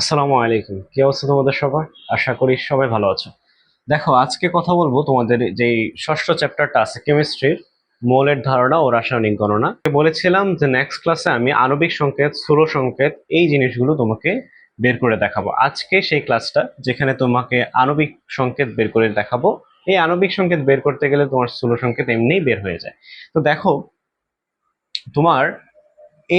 আসসালামু আলাইকুম। কি অবস্থা তোমাদের সবার? আশা করি সবাই ভালো আছো। দেখো, আজকে কথা বলব তোমাদের যেই ষষ্ঠ চ্যাপ্টারটা আছে, কেমিস্ট্রির মৌলের ধারণা ও রাসায়নিক গণনা। বলেছিলাম যে নেক্সট ক্লাসে আমি আণবিক সংকেত, স্থূল সংকেত এই জিনিসগুলো তোমাকে বের করে দেখাবো। আজকে সেই ক্লাসটা যেখানে তোমাকে আণবিক সংকেত বের করে দেখাবো। এই আণবিক সংকেত বের করতে গেলে তোমার স্থূল সংকেত এমনিই বের হয়ে যায়। তো দেখো, তোমার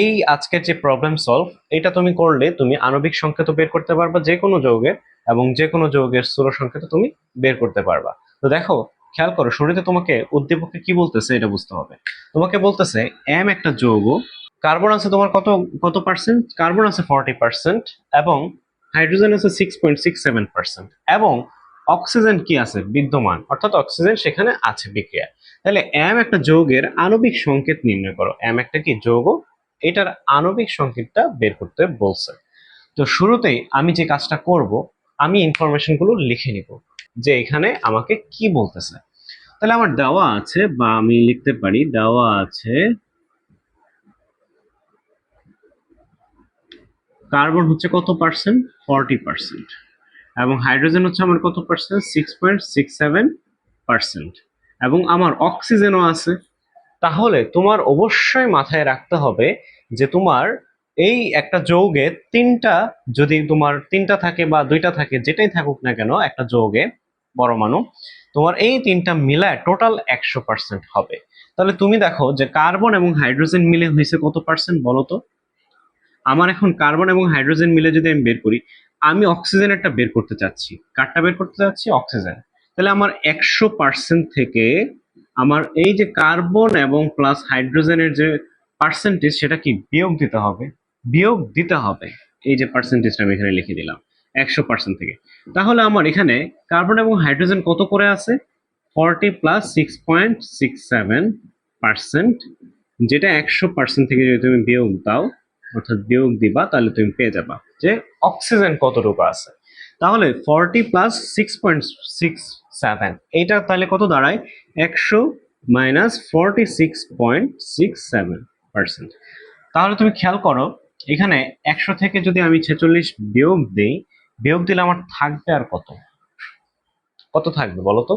এই আজকের যে প্রবলেম সলভ এটা তুমি করলে তুমি আণবিক সংকেত বের করতে পারবা যে কোনো যৌগের এবং যে কোনো যৌগের স্থূল সংকেত তুমি বের করতে পারবা। তো দেখো, খেয়াল করো, শুরুতে তোমাকে উদ্দীপকে কি বলতেছে এটা বুঝতে হবে। তোমাকে বলতেছে এম একটা যৌগ কার্বন আছে তোমার কত কত পার্সেন্ট কার্বন আছে ফর্টি পার্সেন্ট এবং হাইড্রোজেন আছে six point six seven percent এবং অক্সিজেন কি আছে? বিদ্যমান, অর্থাৎ অক্সিজেন সেখানে আছে বিক্রিয়া। তাহলে এম একটা যৌগের আণবিক সংকেত নির্ণয় করো। এম একটা কি? যৌগ এটার আণবিক সংকেতটা বের করতে বলছে। তো শুরুতেই আমি যে কাজটা করব, আমি ইনফরমেশনগুলো লিখে নিব যে এখানে আমাকে কি বলতেছে। তাহলে আমার দেওয়া আছে বা আমি লিখতে পারি, দেওয়া আছে কার্বন হচ্ছে কত পার্সেন্ট? Forty percent. এবং হাইড্রোজেন হচ্ছে আমার কত percent? Six point six seven percent. এবং আমার অক্সিজেনও আছে। তাহলে তোমার অবশ্যই মাথায় রাখতে হবে যে তোমার এই একটা যৌগে তিনটা, যদি তোমার তিনটা থাকে বা দুইটা থাকে, যেটাই থাকুক না কেন, একটা যৌগে, পরমাণু, তোমার এই তিনটা মিলায় টোটাল একশো পার্সেন্ট হবে। তাহলে তুমি দেখো যে কার্বন এবং হাইড্রোজেন মিলে হয়েছে কত পার্সেন্ট বলো তো? আমার এখন কার্বন এবং হাইড্রোজেন মিলে যদি আমি বের করি, আমি অক্সিজেনেরটা বের করতে চাচ্ছি। কারটা বের করতে চাচ্ছি? অক্সিজেন তাহলে আমার একশো পার্সেন্ট থেকে আমার এই যে কার্বন এবং প্লাস হাইড্রোজেনের যে পার্সেন্টেজ সেটা কি বিয়োগ দিতে হবে? বিয়োগ দিতে হবে। এই যে পার্সেন্টেজটা আমি এখানে লিখে দিলাম, একশো পার্সেন্ট থেকে। তাহলে আমার এখানে কার্বন এবং হাইড্রোজেন কত করে আছে? Forty plus six point six seven percent যেটা একশো পার্সেন্ট থেকে যদি তুমি বিয়োগ দাও, অর্থাৎ বিয়োগ দিবা, তাহলে তুমি পেয়ে যাবা যে অক্সিজেন কতটুকু আছে। তাহলে forty plus six point six seven এইটা তাহলে কত দাঁড়ায়? একশো minus forty six point six seven percent তাহলে তুমি খেয়াল করো, এখানে একশো থেকে যদি আমি ছেচল্লিশ বিয়োগ দিই, বিয়োগ দিলে আমার থাকবে আর কত? কত থাকবে বলো তো?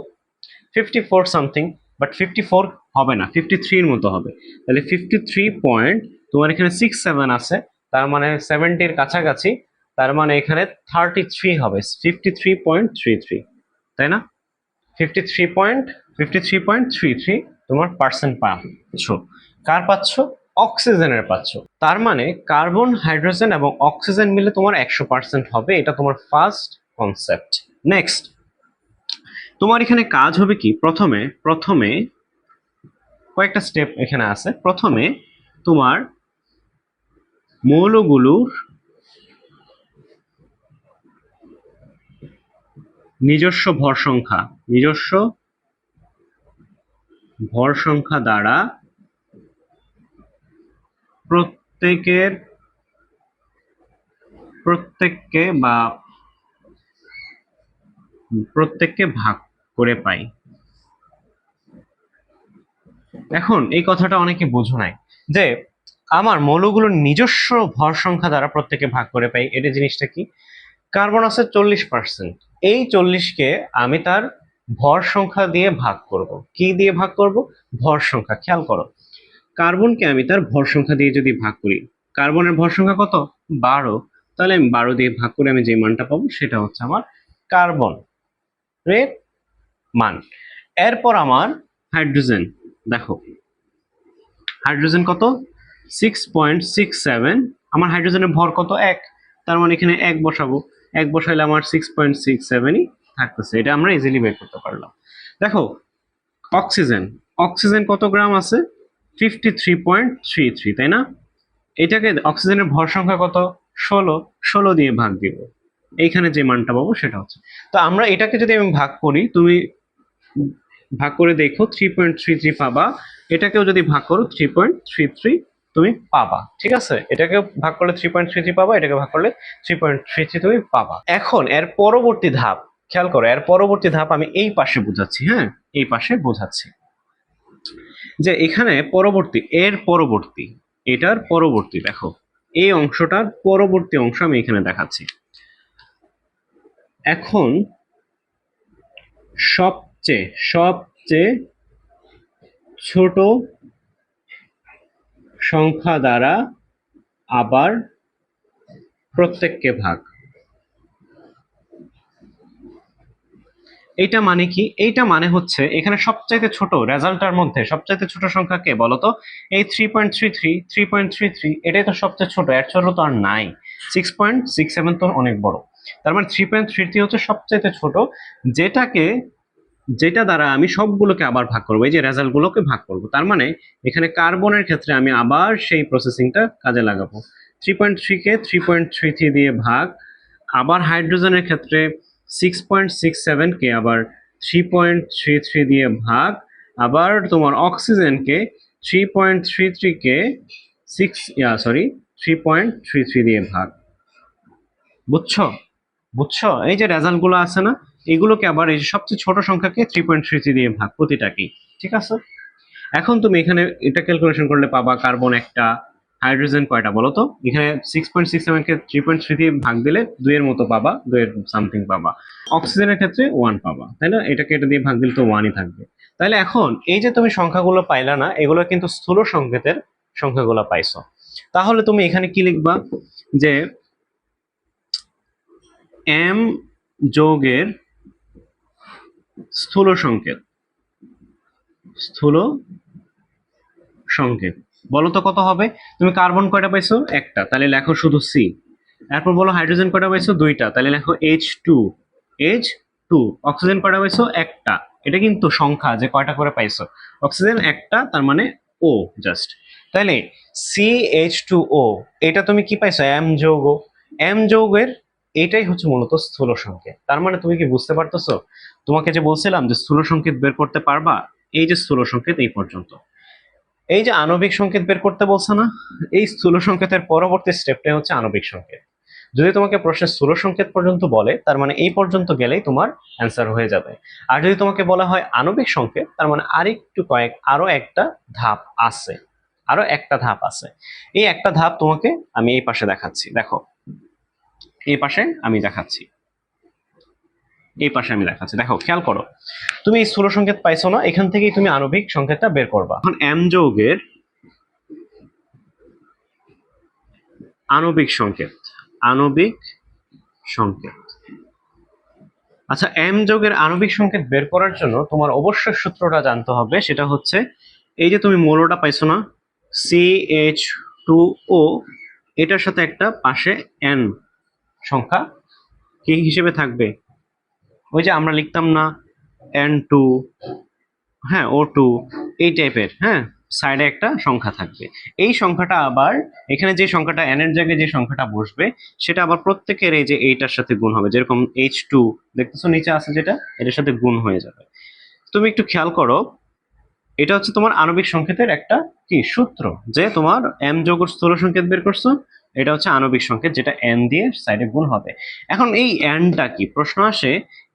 Fifty four something but fifty four হবে না ফিফটি থ্রির মতো হবে। তাহলে ফিফটি থ্রি পয়েন্ট তোমার এখানে সিক্স সেভেন আছে, তার মানে সেভেন্টির কাছাকাছি তার মানে এখানে থার্টি থ্রি হবে fifty three point three three তাই না? Fifty three point fifty three point three three তোমার পার্সেন্ট পাচ্ছ। কার পাচ্ছ? অক্সিজেনের পাচ্ছ। তার মানে কার্বন, হাইড্রোজেন এবং অক্সিজেন মিলে তোমার একশো পার্সেন্ট হবে, এটা তোমার ফার্স্ট কনসেপ্ট নেক্সট তোমার এখানে কাজ হবে কি? প্রথমে প্রথমে কয়েকটা স্টেপ এখানে আছে। প্রথমে তোমার মৌলগুলোর নিজস্ব ভর সংখ্যা, নিজস্ব ভর সংখ্যা দ্বারা প্রত্যেকের, প্রত্যেককে বা প্রত্যেককে ভাগ করে পাই। এখন এই কথাটা অনেকে বোঝো নাই যে আমার মৌলগুলোর নিজস্ব ভর সংখ্যা দ্বারা প্রত্যেকে ভাগ করে পাই, এটা জিনিসটা কি? কার্বন আছে চল্লিশ পার্সেন্ট এই চল্লিশকে আমি তার ভর সংখ্যা দিয়ে ভাগ করব। কি দিয়ে ভাগ করব? ভর সংখ্যা, খেয়াল করো। কার্বনকে আমি তার ভর সংখ্যা দিয়ে যদি ভাগ করি, কার্বনের ভর সংখ্যা কত? বারো। তাহলে আমি বারো দিয়ে ভাগ করে আমি যে মানটা পাবো, সেটা হচ্ছে আমার কার্বন এর মান। এরপর আমার হাইড্রোজেন। দেখো, হাইড্রোজেন কত? সিক্স পয়েন্ট সিক্স সেভেন আমার হাইড্রোজেনের ভর কত? এক। তার মানে এখানে এক বসাবো। এক বসাইলে আমার সিক্স পয়েন্ট সিক্স সেভেনই থাকতেছে। এটা আমরা ইজিলি বের করতে পারলাম। দেখো অক্সিজেন অক্সিজেন কত গ্রাম আছে? Fifty three point three three তাই না? এটাকে অক্সিজেনের ভর সংখ্যা কত? ষোলো। ষোলো দিয়ে ভাগ দিব। এইখানে যে মানটা পাবো সেটা হচ্ছে। তো আমরা এটাকে যদি আমি ভাগ করি, তুমি ভাগ করে দেখো থ্রি পয়েন্ট থ্রি থ্রি পাবা। এটাকেও যদি ভাগ করো থ্রি পয়েন্ট থ্রি থ্রি তুমি পাবা, ঠিক আছে? এটাকে ভাগ করলে থ্রি পয়েন্ট থ্রি থ্রি পাবা, এটাকে ভাগ করলে থ্রি পয়েন্ট থ্রি থ্রি তুমি পাবা। এখন, এর পরবর্তী ধাপ, খেয়াল করো, এর পরবর্তী ধাপ আমি এই পাশে বোঝাচ্ছি হ্যাঁ? এই পাশে বোঝাচ্ছি। যে এখানে পরবর্তী, এর পরবর্তী, এটার পরবর্তী, দেখো, এই অংশটার পরবর্তী অংশ আমি এখানে দেখাচ্ছি। এখন, সবচেয়ে সবচেয়ে ছোট সংখ্যা দ্বারা আবার প্রত্যেককে ভাগ। এইটা মানে কি? এইটা মানে হচ্ছে এখানে সবচাইতে ছোট রেজাল্টটার মধ্যে সবচাইতে ছোট সংখ্যা কে বলতো? এই three point three three three point three three এটাই তো সবচেয়ে ছোট, এর ছোট তো আর নাই। সিক্স পয়েন্ট সিক্স সেভেন তো অনেক বড়। তার মানে থ্রি পয়েন্ট থ্রি থ্রি হচ্ছে সবচাইতে ছোট, যেটাকে যেটা দ্বারা আমি সবগুলোকে আবার ভাগ করব, এই যে রেজাল্টগুলোকে ভাগ করব, তার মানে এখানে কার্বনের ক্ষেত্রে আমি আবার সেই প্রসেসিংটা কাজে লাগাবো। থ্রি পয়েন্ট থ্রিকে থ্রি পয়েন্ট থ্রি থ্রি দিয়ে ভাগ, আবার হাইড্রোজেনের ক্ষেত্রে সিক্স পয়েন্ট সিক্স সেভেনকে আবার থ্রি পয়েন্ট থ্রি থ্রি দিয়ে ভাগ, আবার তোমার অক্সিজেনকে three point three থ্রিকে six sorry three point three three দিয়ে ভাগ। বুঝছ? বুঝছ? এই যে রেজাল্টগুলো আছে না এগুলোকে আবার এই সবচেয়ে ছোট সংখ্যাকে থ্রি পয়েন্ট থ্রি দিয়ে ভাগ প্রতিটাকেই ঠিক আছে? এখন তুমি এখানে এটা ক্যালকুলেশন করলে পাবা কার্বন একটা হাইড্রোজেন কয়টা বলো তো? এখানে সিক্স পয়েন্ট সিক্স সেভেনকে থ্রি পয়েন্ট থ্রি দিয়ে ভাগ দিলে দুইয়ের মতো পাবা, দুইয়ের সামথিং পাবা। অক্সিজেনের ক্ষেত্রে ওয়ান পাবা, তাই না? এটাকে এটা দিয়ে ভাগ দিলে তো ওয়ানই থাকবে। তাহলে এখন এই যে তুমি সংখ্যাগুলো পাইলা না, এগুলো কিন্তু স্থূল সংকেতের সংখ্যাগুলো পাইছো। তাহলে তুমি এখানে কি লিখবা? যে এম যোগের স্থূল সংকেত। স্থূল সংকেত। বলো তো কত হবে? তুমি কার্বন কয়টা পাইছো? একটা। তাহলে লেখো শুধু সি এরপর বলো হাইড্রোজেন কয়টা পাইছো? দুইটা। তাহলে লেখো H two H two oxygen কয়টা পাইছো? একটা। এটা কিন্তু সংখ্যা যে কয়টা করে পাইছো। অক্সিজেন একটা, তার মানে ও জাস্ট তাহলে সি এইচ টু ও এটা তুমি কি পাইছো? এম যৌগ। এম যৌগের এটাই হচ্ছে মূলত স্থূল সংকেত। তার মানে তুমি কি বুঝতে পারতেছো? তোমাকে যে বলছিলাম যে স্থূল সংকেত বের করতে পারবা, এই যে স্থূল সংকেত এই পর্যন্ত। এই যে আণবিক সংকেত বের করতে বলছে না, এই স্থূল সংকেতের পরবর্তী স্টেপটাই হচ্ছে আণবিক সংকেত। যদি তোমাকে প্রশ্নের স্থূল সংকেত পর্যন্ত বলে, তার মানে এই পর্যন্ত গেলেই তোমার অ্যান্সার হয়ে যাবে। আর যদি তোমাকে বলা হয় আণবিক সংকেত, তার মানে আরেকটু কয়েক, আরও একটা ধাপ আছে। আরও একটা ধাপ আছে। এই একটা ধাপ তোমাকে আমি এই পাশে দেখাচ্ছি। দেখো এই পাশে আমি দেখাচ্ছি। এই পাশে আমি দেখাচ্ছি। দেখো, খেয়াল করো, তুমি স্থূল সংকেত পাইছো না, এখান থেকেই তুমি আণবিক সংকেতটা বের করবা। এখন এম যৌগের আণবিক সংকেত আণবিক সংকেত। আচ্ছা এম যোগের আণবিক সংকেত বের করার জন্য তোমার অবশ্যই সূত্রটা জানতে হবে, সেটা হচ্ছে এই যে তুমি মৌলটা পাইছো না সি এইচ টু ও এটার সাথে একটা পাশে এন সংখ্যা কি হিসেবে থাকবে? ওই যে আমরা লিখতাম না এন টু হ্যাঁ ও টু এই টাইপের হ্যাঁ সাইডে একটা সংখ্যা থাকবে। এই সংখ্যাটা আবার, এখানে যে সংখ্যাটা এন এর জায়গায় যে সংখ্যাটা বসবে, সেটা আবার প্রত্যেকের এই যে এইটার সাথে গুণ হবে। যেরকম এইচ টু দেখতেছো নিচে আছে যেটা, এটার সাথে গুণ হয়ে যাবে। তুমি একটু খেয়াল করো, এটা হচ্ছে তোমার আণবিক সংকেতের একটা কি সূত্র, যে তোমার এম যোগ স্থূল সংকেত বের করছ এটা হচ্ছে আণবিক সংকেত, যেটা এন দিয়ে সাইডে গুণ হবে। এখন এই এনটা কি? প্রশ্ন আসে,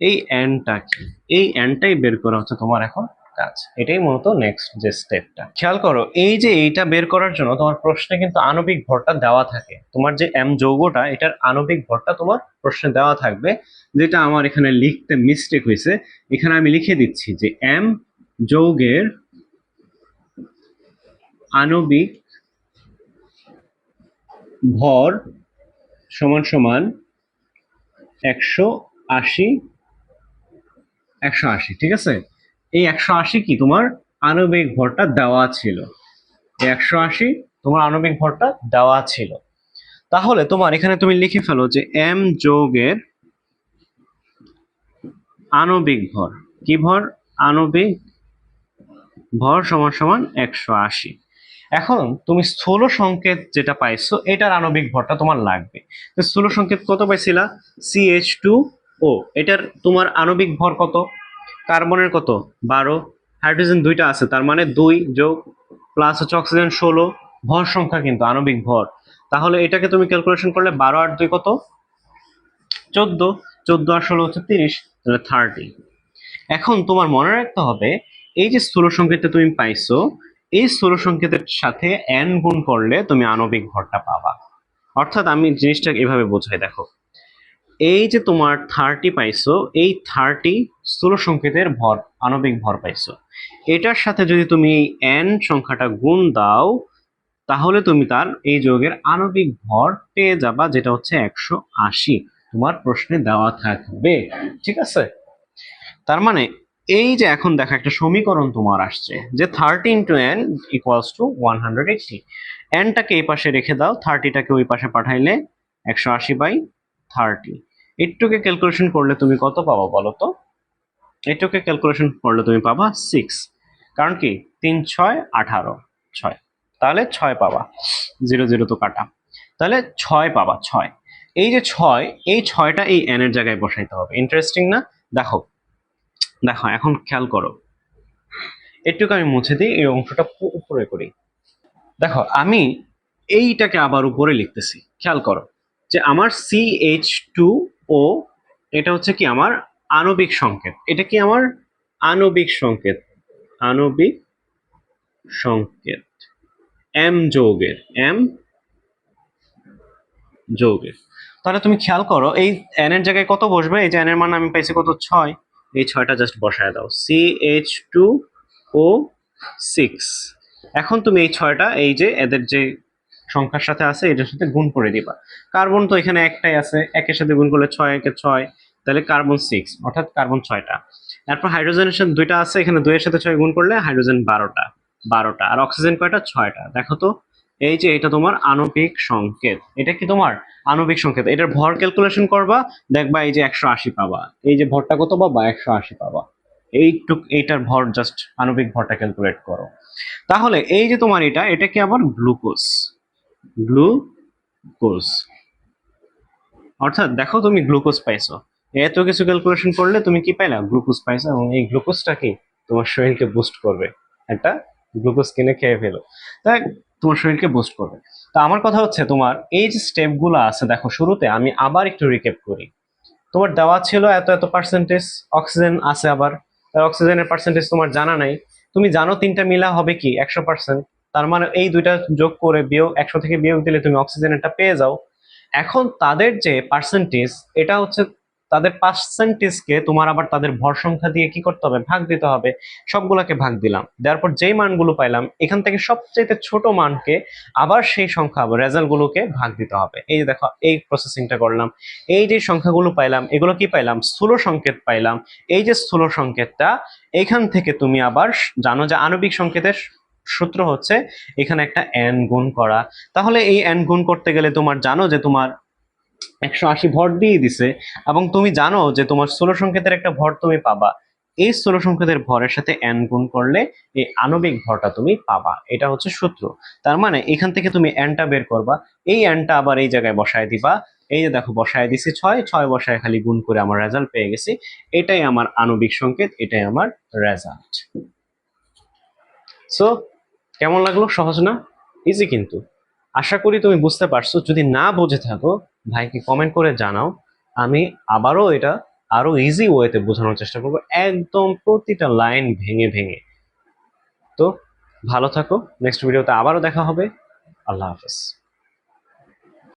এই এনটা কি? এই এনটাই বের করা হচ্ছে তোমার এখন কাজ। এটাই মূলত নেক্সট যে স্টেপটা খেয়াল করো, এই যে এইটা বের করার জন্য তোমার প্রশ্নে কিন্তু আণবিক ভরটা দেওয়া থাকে। তোমার যে এম যৌগটা, এটার আণবিক ভরটা তোমার প্রশ্নে দেওয়া থাকবে। যেটা আমার এখানে লিখতে মিস্টেক হয়েছে। এখানে আমি লিখে দিচ্ছি যে এম যৌগের আণবিক ভর সমান সমান একশো আশি একশো আশি, ঠিক আছে? এই একশো আশি কি? তোমার আণবিক ভরটা দেওয়া ছিল। একশো আশি তোমার আণবিক ভরটা দেওয়া ছিল। তাহলে তোমার এখানে তুমি লিখে ফেলো যে এম যোগের আণবিক ভর। কি ভর? আণবিক ভর সমান সমান একশো আশি। এখন তুমি স্থূল সংকেত যেটা পাইছো, এটার আণবিক ভরটা তোমার লাগবে। তো স্থূল সংকেত কত পাইছিলা? সি এইচ টু ও এটার তোমার আণবিক ভর কত? কার্বনের কত? বারো। হাইড্রোজেন দুইটা আছে, তার মানে দুই যোগ প্লাস হচ্ছে অক্সিজেন ষোলো। ভর সংখ্যা কিন্তু, আণবিক ভর। তাহলে এটাকে তুমি ক্যালকুলেশন করলে বারো আর দুই কত? চোদ্দ। চোদ্দ আর ষোলো হচ্ছে তিরিশ, তাহলে থার্টি এখন তোমার মনে রাখতে হবে, এই যে স্থূল সংকেতটা তুমি পাইছো এই স্থূল সংকেতের সাথে এন গুণ করলে তুমি আণবিক ভরটা পাবা। অর্থাৎ আমি জিনিসটা এভাবে বোঝাই, দেখো। এই যে তোমার থার্টি পাইছো, এই থার্টি স্থূল সংকেতের ভর, আণবিক ভর পাইছো। এটার সাথে যদি তুমি এন সংখ্যাটা গুণ দাও, তাহলে তুমি তার এই যোগের আণবিক ভর পেয়ে যাবা, যেটা হচ্ছে একশো আশি। তোমার প্রশ্নে দেওয়া থাকবে, ঠিক আছে? তার মানে এই যে এখন দেখো একটা সমীকরণ তোমার আসছে, যে thirty into N equals to one hundred eighty এনটাকে এই পাশে রেখে দাও থার্টিটাকে ওই পাশে পাঠাইলে একশো আশি বাই থার্টি একটুকে ক্যালকুলেশন করলে তুমি কত পাবা বলো তো? এটুকে ক্যালকুলেশন করলে তুমি পাবা সিক্স কারণ কি? তিন, ছয়, আঠারো, ছয়। তাহলে ছয় পাবা। জিরো জিরো তো কাটা। তাহলে ছয় পাবা, ছয়। এই যে ছয়, এই ছয়টা এই এনের জায়গায় বসাইতে হবে। ইন্টারেস্টিং না? দেখো দেখো, এখন খেয়াল করো। এটুকু আমি মুছে দিই, এই অংশটা উপরে করি। দেখো, আমি এইটাকে আবার উপরে লিখতেছি। খেয়াল করো যে আমার সি এইচ টু ও এটা হচ্ছে কি আমার আণবিক সংকেত। এটা কি আমার আণবিক সংকেত? আণবিক সংকেত। এম যৌগের এম যৌগের। তাহলে তুমি খেয়াল করো, এই এন এর জায়গায় কত বসবে? এই যে এন এর মান আমি পাইছি কত? ছয়। এই ছয়টা জাস্ট বসায় দাও। C H two O six এখন তুমি এই ছয়টা, এই যে এদের যে সংখ্যার সাথে আছে এটার সাথে গুণ করে দিবা। কার্বন তো এখানে একটাই আছে, একের সাথে গুণ করলে ছয়, একে ছয়, তাহলে কার্বন সিক্স অর্থাৎ কার্বন ছয়টা। তারপর হাইড্রোজেনের সাথে দুইটা আছে, এখানে দুইয়ের সাথে ছয় গুণ করলে হাইড্রোজেন বারোটা বারোটা। আর অক্সিজেন কয়টা? ছয়টা। দেখো তো এই যে এটা তোমার আণবিক সংকেত। এটা কি তোমার আণবিক সংকেত? এটার ভর ক্যালকুলেশন করবা, দেখবা এই যে একশো আশি পাবা। এই যে ভরটা কত পাবা? একশো আশি পাবা। এইটুক, এইটার ভর জাস্ট আণবিক ভরটা ক্যালকুলেট করো। তাহলে এই যে তোমার এটা এটা কি আবার গ্লুকোজ গ্লুকোজ অর্থাৎ দেখো তুমি গ্লুকোজ পাইছো। এত কিছু ক্যালকুলেশন করলে তুমি কি পাইলা? গ্লুকোজ পাইছো এবং এই গ্লুকোজটা কি তোমার শরীরকে বুস্ট করবে। একটা গ্লুকোজ কিনে খেয়ে ফেলো। তাই তোমার শরীরকে বুস্ট করবে। তো আমার কথা হচ্ছে তোমার, এই যে স্টেপগুলো আছে, দেখো শুরুতে আমি আবার একটু রিক্যাপ করি। তোমার দেওয়া ছিল এত এত পার্সেন্টেজ অক্সিজেন আছে আবার। অক্সিজেনের পার্সেন্টেজ তোমার জানা নাই। তুমি জানো তিনটা মিলা হবে কি, একশো পার্সেন্ট তার মানে এই দুইটা যোগ করে বিয়োগ, একশো থেকে বিয়োগ দিলে তুমি অক্সিজেনেরটা পেয়ে যাও। এখন তাদের যে পার্সেন্টেজ এটা হচ্ছে তাদের পার্সেন্টেজকে তোমার আবার তাদের ভর সংখ্যা দিয়ে কি করতে হবে? ভাগ দিতে হবে। সবগুলোকে ভাগ দিলাম। দেওয়ার পর যেই মানগুলো পাইলাম, এখান থেকে সবচেয়ে ছোট মানকে আবার সেই সংখ্যা রেজাল্টগুলোকে ভাগ দিতে হবে। এই যে দেখো, এই প্রসেসিংটা করলাম। এই যে সংখ্যাগুলো পাইলাম, এগুলো কি পাইলাম? স্থূল সংকেত পাইলাম। এই যে স্থূল সংকেতটা, এখান থেকে তুমি আবার জানো যে আণবিক সংকেতের সূত্র হচ্ছে এখানে একটা এন গুণ করা। তাহলে এই এন গুণ করতে গেলে তোমার জানো যে তোমার একশো আশি ভর দিয়ে দিছে। এবং তুমি জানো যে তোমার স্থূল সংকেতের একটা ভর তুমি পাবা। এই স্থূল সংকেতের ভরের সাথে এন গুণ করলে এই আণবিক ভরটা তুমি পাবা। এটা হচ্ছে সূত্র। তার মানে এখান থেকে তুমি এনটা বের করবা। এই এনটা আবার এই জায়গায় বসায় দিবা। এই যে দেখো, বসায় দিছি ছয় ছয় বসায় খালি গুণ করে আমার রেজাল্ট পেয়ে গেছি। এটাই আমার আণবিক সংকেত, এটাই আমার রেজাল্ট সো কেমন লাগল? সহজ না? ইজি কিন্তু। আশা করি তুমি বুঝতে পারছ। যদি না বুঝে থাকো, ভাইকে কমেন্ট করে জানাও। আমি আবারও এটা আরও ইজি ওয়েতে বোঝানোর চেষ্টা করব। একদম প্রতিটা লাইন ভেঙে ভেঙে। তো ভালো থাকো। নেক্সট ভিডিওতে আবারও দেখা হবে। আল্লাহ হাফেজ।